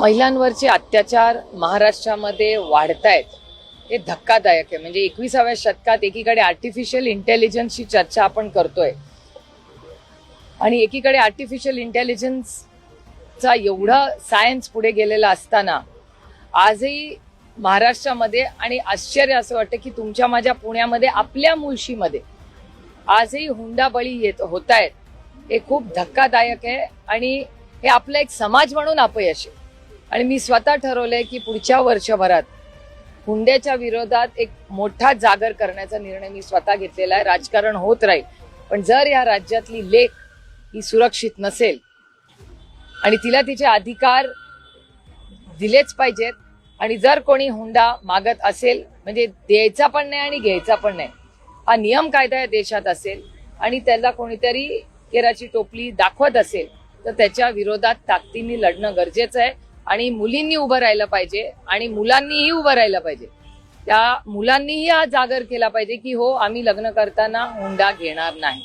महिलांवरचे अत्याचार महाराष्ट्रामध्ये वाढत आहेत हे धक्कादायक आहे. म्हणजे एकविसाव्या शतकात एकीकडे आर्टिफिशियल इंटेलिजन्सची चर्चा आपण करतोय आणि एकीकडे आर्टिफिशियल इंटेलिजन्सचा एवढा सायन्स पुढे गेलेला असताना आजही महाराष्ट्रामध्ये आणि आश्चर्य असं वाटतं की तुमच्या माझ्या पुण्यामध्ये आपल्या मुळशीमध्ये आजही हुंडाबळी येत होत आहेत हे खूप धक्कादायक आहे आणि हे आपलं एक समाज म्हणून अपयश आहे. आणि मी स्वतः ठरवलंय की पुढच्या वर्षभरात हुंड्याच्या विरोधात एक मोठा जागर करण्याचा निर्णय मी स्वतः घेतलेला आहे. राजकारण होत राहील. पण जर या राज्यातली लेख ही सुरक्षित नसेल आणि तिला तिचे अधिकार दिलेच पाहिजेत आणि जर कोणी हुंडा मागत असेल म्हणजे द्यायचा पण नाही आणि घ्यायचा पण नाही हा नियम कायदा या देशात असेल आणि त्याला कोणीतरी केराची टोपली दाखवत असेल तर त्याच्या विरोधात ताकदीने लढणं गरजेचं आहे. आणि मुलींनी उभं राहिलं पाहिजे आणि मुलांनीही उभं राहिलं पाहिजे. त्या मुलांनीही हा जागर केला पाहिजे की हो आम्ही लग्न करताना हुंडा घेणार नाही.